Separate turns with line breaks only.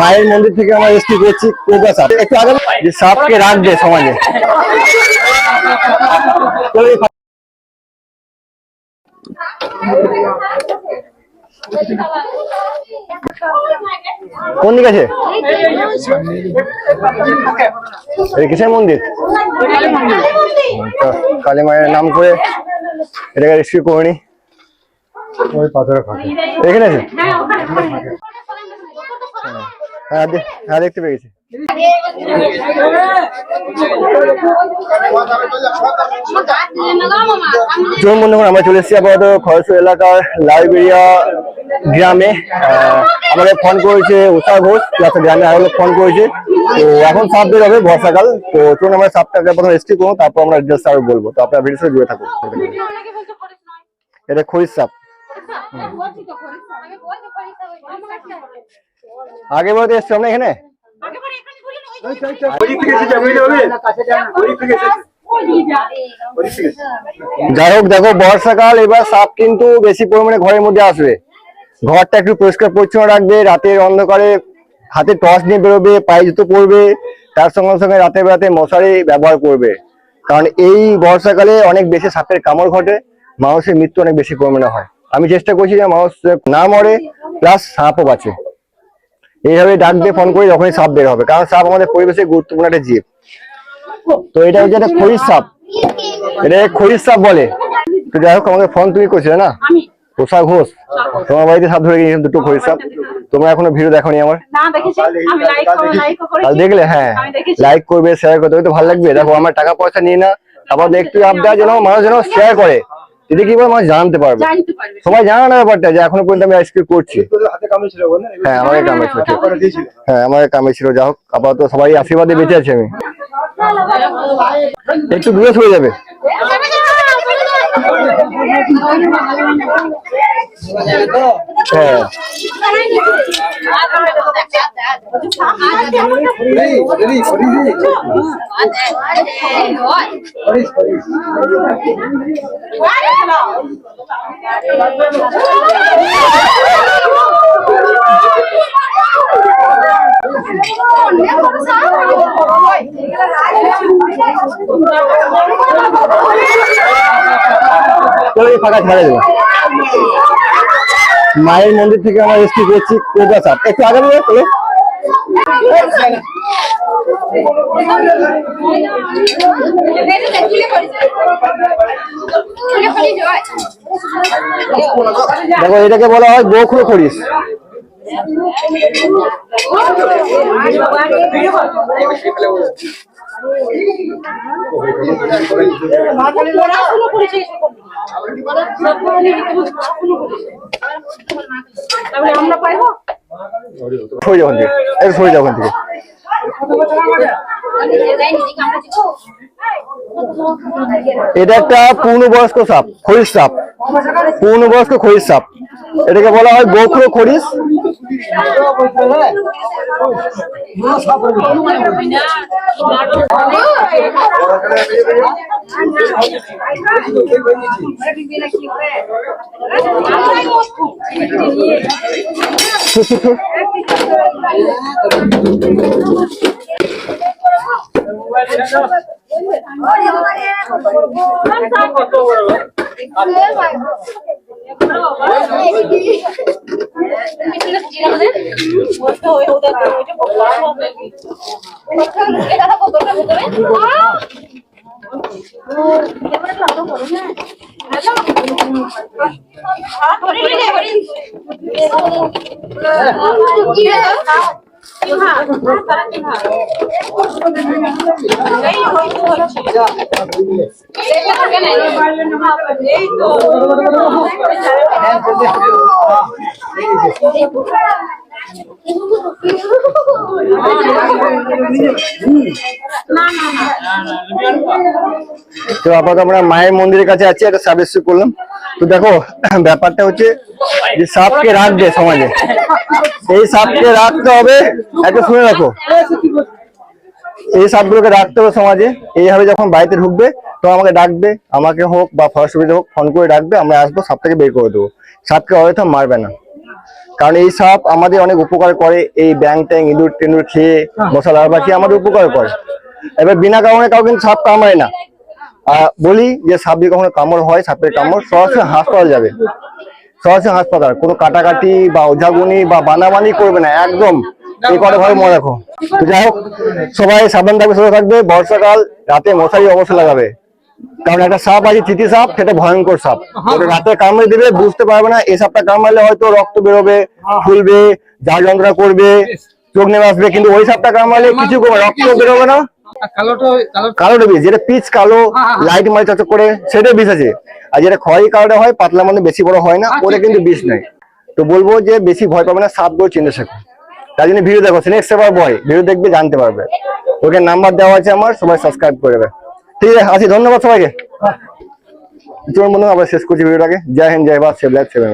মায়ের মন্দির থেকে আমরা রেস্কিউ করছি কোবরা সাপ একটু আগে যে সাপকে রাখবে সমাজে। চলো এই ফা- কোন দিকে আছে? এই কিসের মন্দির? আচ্ছা, কালী মায়ের নাম করে এটাকে রেস্কিউ করে নি। ওই পাথরের ফাঁকে। এখানে আছে? হ্যাঁ হ্যাঁ দেখতে পেয়েছি চলুন বন্ধুগণ আমরা চলে এসেছি আপাতত খরচুর এলাকার লাইবেরিয়া গ্রামে। আমাকে ফোন করেছে উষা ঘোষ প্লাস গ্রামে আরও ফোন করেছে। তো এখন সাপ বের হবে বর্ষাকাল। তো চলুন আমরা সাপটাকে প্রথমে রেস্কিউ করব, তারপর আমরা ডিটেলস আরও বলব। তো আপনার ভিডিও জুড়ে থাকুন। এটা খরিস সাপ আগে বলতে এসছো আমরা এখানে? যাই হোক দেখো বর্ষাকাল এবার সাপ কিন্তু বেশি পরিমাণে ঘরের মধ্যে আসবে। ঘরটা একটু পরিষ্কার পরিচ্ছন্ন রাখবে রাতের অন্ধকারে হাতে টর্চ নিয়ে বেরোবে পায়ে জুতো পরবে তার সঙ্গে সঙ্গে রাতের বেলাতে মশারি ব্যবহার করবে। কারণ এই বর্ষাকালে অনেক বেশি সাপের কামড় ঘটে মানুষের মৃত্যু অনেক বেশি পরিমাণে হয়। আমি চেষ্টা করছি যে মানুষ না মরে প্লাস সাপও বাঁচে। এইভাবে ডাক দিয়ে ফোন করে যখনই সাপ বের হবে কারণ সাপ আমাদের পরিবেশে গুরুত্বপূর্ণ একটা জীব। তো এটা হচ্ছে একটা খরিস সাপ। এটা খরিস সাপ বলে। তো যাই হোক আমাকে ফোন তুমি করছিলে না?
আমি।
পোষা ঘোষ। তোমার বাড়িতে সাপ ধরে গিয়েছিলাম দুটো খরিস সাপ। তোমরা এখনও ভিডিও দেখোনি আমার?
না দেখেছি। আমি লাইক লাইক
আর দেখলে হ্যাঁ। লাইক করবে শেয়ার করতে তো ভালো লাগবে। দেখো আমার টাকা পয়সা নিয়ে না আবার একটু আপডেট যেন মানুষ যেন শেয়ার করে। এতে কি বলে মানুষ জানতে পারবে। সবাই জানে না ব্যাপারটা যে এখনও পর্যন্ত আমি আইসক্রিম করছি। হ্যাঁ আমাকে কামে ছিল। হ্যাঁ আমাকে কামে ছিল। যা হোক আপাতত সবাই আশীর্বাদে বেঁচে আছি আমি। একটু দূরে সরে যাবে। হ্যাঁ। ফাঁকা ছাড়া দেবো মায়ের মন্দির থেকে আমরা রেস্কিউ করছি কোবরা সাপ একটু আগে চলো দেখো এটাকে বলা হয় গোখরো খরিস
আমরা পাইবো?
একটু সরে যাও ওখান থেকে। এটা একটা পূর্ণবয়স্ক সাপ খরিস সাপ। পূর্ণবয়স্ক খরিস সাপ। এটাকে বলা হয় গোখরো খরিস এটা কত করে ハハハハハ。তো আপাতত আমরা মায়ের মন্দিরের কাছে আছি, একটা সাব করলাম। তো দেখো, ব্যাপারটা হচ্ছে যে সাপকে রাখবে সমাজে। এই সাপকে রাখতে হবে একটা শুনে রাখো। এই সাপগুলোকে রাখতে হবে সমাজে। এইভাবে যখন বাড়িতে ঢুকবে, তো আমাকে ডাকবে, আমাকে হোক বা ফরেস্ট হোক, ফোন করে ডাকবে, আমরা আসব, সাপটাকে বের করে দেবো। সাপকে অযথা মারবে না। কারণ এই সাপ আমাদের অনেক উপকার করে, এই ব্যাং ট্যাং, ইঁদুর টেঁদুর খেয়ে মশা, লার্ভা খেয়ে আমাদের উপকার করে। এবার বিনা কারণে কাউ কিন্তু সাপ কামড়ায় না। বলি যে সাপ দিয়ে কখনো কামড় হয়, সাপের কামড় সরাসরি হাসপাতাল যাবে। সরাসরি হাসপাতাল, কোনো কাটাকাটি বা ওঝাগুনি বা বানাবানি করবে না, একদম। এই কথা ভাবে মনে রাখো। যাই হোক, সবাই সাবধান থাকবে সবাই থাকবে। বর্ষাকাল, রাতে মশারি অবশ্যই লাগাবে। কারণ একটা সাপ আছে চিঠি সাপ সেটা ভয়ঙ্কর সাপ। ওটা রাতে কামড়ে দিবে বুঝতে পারবে না এই সাপটা কামড়ালে হয়তো রক্ত বেরোবে ফুলবে যা যন্ত্রণা করবে চোখ নেমে আসবে কিন্তু ওই সাপটা কামড়ালে কিছু রক্ত বেরোবে না।
কালোটা কালো
বিষ যেটা পিচ কালো লাইট মারি চকচক করে সেটা বিষ আছে। আর যেটা কালোটা হয় পাতলা মানে বেশি বড় হয় না ওটা কিন্তু বিষ নাই। তো বলব যে বেশি ভয় পাবে না সাপগুলো চিনতে শেখো। তাই জন্য ভিডিও দেখো সেভার বয় ভিডিও দেখবে জানতে পারবে। ওকে নাম্বার দেওয়া আছে আমার সবাই সাবস্ক্রাইব করবে ঠিক আছে, আছি, ধন্যবাদ সবাইকে। চলুন বন্ধু আবার শেষ করছি ভিডিওটাকে। জয় হিন্দ, জয় ভারত, সেভ লাইফ সেভেন